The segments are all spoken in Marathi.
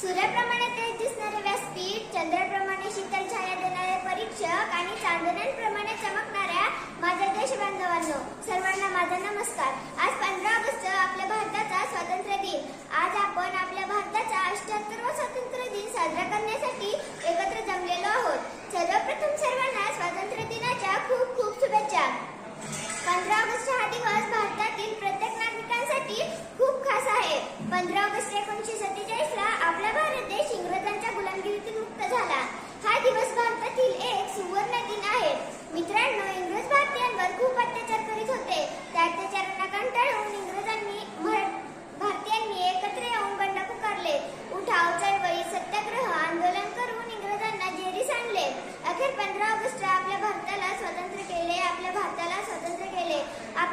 सूर्याप्रमाणे तेज दिसणारे व्यासपीठ चंद्राप्रमाणे शीतल छाया देणारे परीक्षक आणि चांदण्यांप्रमाणे चमकणाऱ्या माझ्या देश बांधवांनो सर्वांना माझा नमस्कार. आज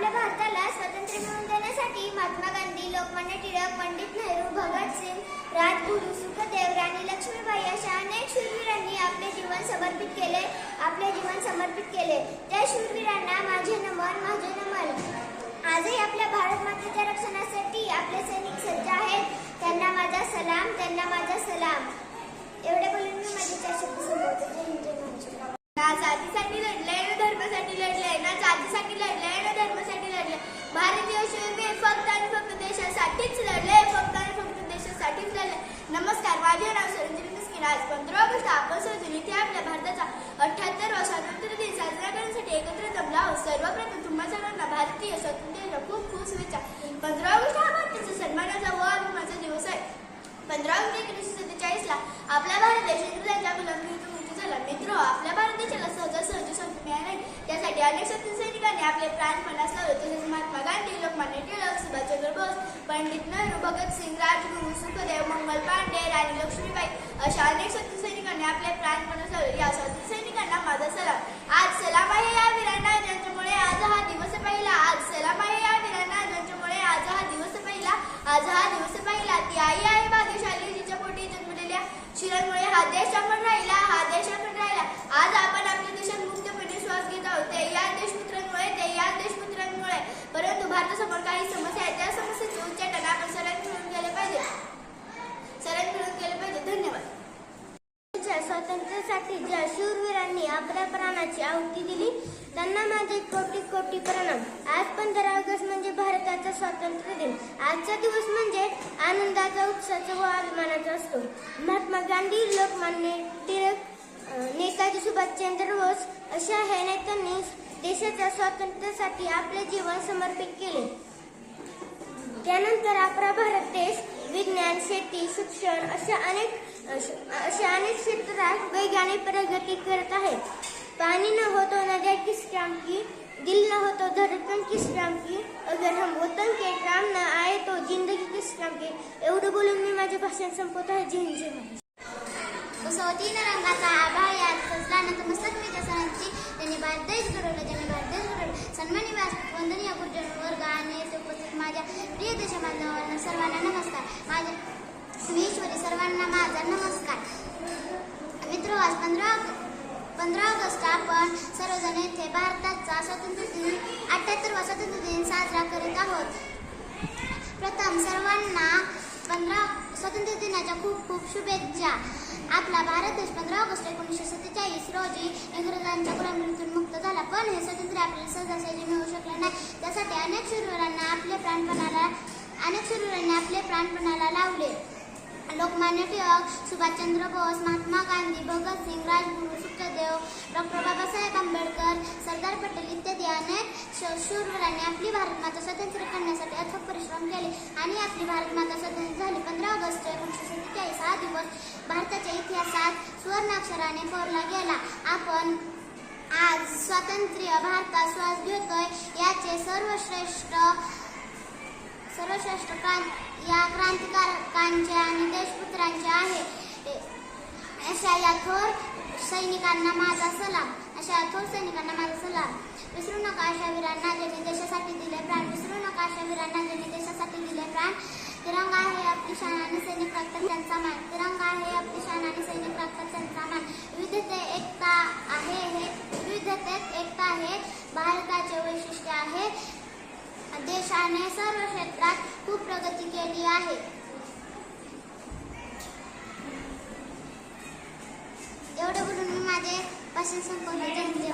आपल्या भारताला स्वातंत्र्य मिळवून देण्यासाठी महात्मा गांधी लोकमान्य टिळक पंडित नेहरू भगतसिंग राजगुरू सुखदेव राणी लक्ष्मीबाई अशा अनेक शूरवीरांनी आपले जीवन समर्पित केले आपले जीवन समर्पित केले. त्या शूरवीरांना माझे नमन माझे नमन आजही आपल्या भारत मातेच्या रक्षणासाठी आपले सैनिक सज्ज आहेत. त्यांना माझा सलाम त्यांना माझा सलाम. एवढे बोलून मी माझे चार शब्द संपवते. जय हिंद जय महाराष्ट्र. ना जातीसाठी लढलंय ना धर्मासाठी लढलंय ना जातीसाठी लढलंय ना धर्मासाठी आज पंधरा ऑगस्ट आपण सर्वजण आपल्या भारताचा अठ्याहत्तरवा स्वातंत्र्य दिन साजरा करण्यासाठी एकत्र जमला आहोत. सर्वप्रथम तुम्हा सर्वांना भारतीय स्वातंत्र्याच्या खूप खूप शुभेच्छा. पंधरा ऑगस्ट हा भारताचा सन्मानाचा व अभिमानाचा दिवस आहे. पंधरा ऑगस्ट एकोणीसशे सत्तेचाळीस ला आपला भारत देश इंग्रजांच्या गुलामगिरीतून मुक्त झाला मित्र आपल्या भारत देशाला सहजासहजी स्वातंत्र्य मिळाले नाही. त्यासाठी अनेक स्वातंत्र्य सैनिकांनी आपले प्राण मनास लावले. तसेच महात्मा गांधी लोकमान्य टिळक पंडित नेहरू भगतसिंग राजगुरू सुखदेव मंगल पांडे राणी लक्ष्मीबाई अशा अनेक स्वातंत्र्य सैनिकांनी आपले प्राण मनसवले या स्वातंत्र्य सैनिकांना माझा सलाम. आज सलाम आहे या वीरांना ज्यांच्यामुळे आज हा दिवस पहिला. आज सलाम आहे या वीरांना ज्यांच्यामुळे आज हा दिवस पहिला. आज हा दिवस पहिला. ती आई आहे भाग्यशाली जिच्या पोटी जन्मलेल्या शिरांमुळे हा देश आपण राहिला. हा देश आपण राहिला. आज आपण आपल्या देशात मुक्तपणे श्वास घेत आहोत ते या देशमित्रांमुळे ते या देशमित्रांमुळे परंतु भारतासमोर काही समस्या आहेत. त्या समस्येचे उच्चाटन आपण सर्वांनी मिळून केले पाहिजे. सर्वांनी मिळून केले पाहिजे. धन्यवाद. स्वातंत्र्यासाठी ज्या शूरवीरांनी आपल्या प्राणाची आहुती दिली त्यांना माझे कोटी कोटी प्रणाम. आज पंधरा ऑगस्ट म्हणजे भारताचा स्वातंत्र्य दिन. आजचा दिवस म्हणजे आनंदाचा उत्साहाचा व अभिमानाचा असतो. महात्मा गांधी लोकमान्य टिळक नेताजी सुभाषचंद्र बोस अशा हे नेत्यांनी देशाच्या स्वातंत्र्यासाठी आपले जीवन समर्पित केले. त्यानंतर आपला भारत देश विज्ञान शेती शिक्षण अशा अनेक अशा अनेक क्षेत्रात वैज्ञानिक प्रगती करत आहे. पाणी न हो तो नदिया किस काम की दिल न हो तो धड़कन किस काम की अगर हम वतन के काम न आए तो जिंदगी किस काम की एवढं बोलून मी माझे भाषण संपवत. आहे जय हिंद जय रंगाचा आभाळ यात सजल्यानंतर नतमस्तक पंधरा ऑगस्ट आपण सर्वजण येथे भारताचा स्वातंत्र्य दिन अठ्याहत्तरवा स्वातंत्र्य दिन साजरा करीत आहोत. प्रथम सर्वांना पंधरा स्वातंत्र्य दिनाच्या खूप खूप शुभेच्छा. आपला भारत देश पंधरा ऑगस्ट एकोणीसशे सत्तेचाळीस रोजी इंग्रजांच्या गुलामगिरीतून मुक्त झाला. पण हे स्वातंत्र्य आपल्याला सहजासहजी मिळू शकले नाही. त्यासाठी अनेक शूरवीरांना आपल्या प्राणपणाला अनेक शूरवीरांनी आपले प्राणपणाला लावले. लोकमान्य टिळक सुभाषचंद्र बोस महात्मा गांधी भगतसिंग राजगुरू डॉक्टर बाबासाहेब आंबेडकर सरदार पटेल इत्यादी अनेक श- शूरवीरांनी आपली भारतमाता स्वतंत्र करण्यासाठी अथक परिश्रम केले आणि आपली भारत माता स्वतंत्र झाली. पंधरा ऑगस्ट एकोणीसशे सत्तेचाळीस हा दिवस भारताच्या इतिहासात सुवर्णाक्षराने कोरला गेला. आपण आज स्वातंत्र्य भारतात श्वास घेतोय याचे सर्वश्रेष्ठ सर्वश्रेष्ठ क्रांत या क्रांतिकारकांचे आणि देशपुत्रांचे आहे. अशा या थोर सैनिकांना माझा सलाम. अशा थोर सैनिकांना माझा सलाम. विसरू नका अशा वीरांना ज्यांनी देशासाठी दिले प्राण. विसरू नका अशा वीरांना ज्यांनी देशासाठी दिले प्राण. तिरंगा आहे आपली शान आणि सैनिक राखतात त्यांचा मान. तिरंगा आहे आपली शान आणि सैनिक राखतात त्यांचा मान. विविधते एकता आहे हे. विविधतेत एकता आहे भारताचे वैशिष्ट्य आहे. देशाने सर्व क्षेत्रात खूप प्रगती केली आहे. माझे भाषण संपूर्ण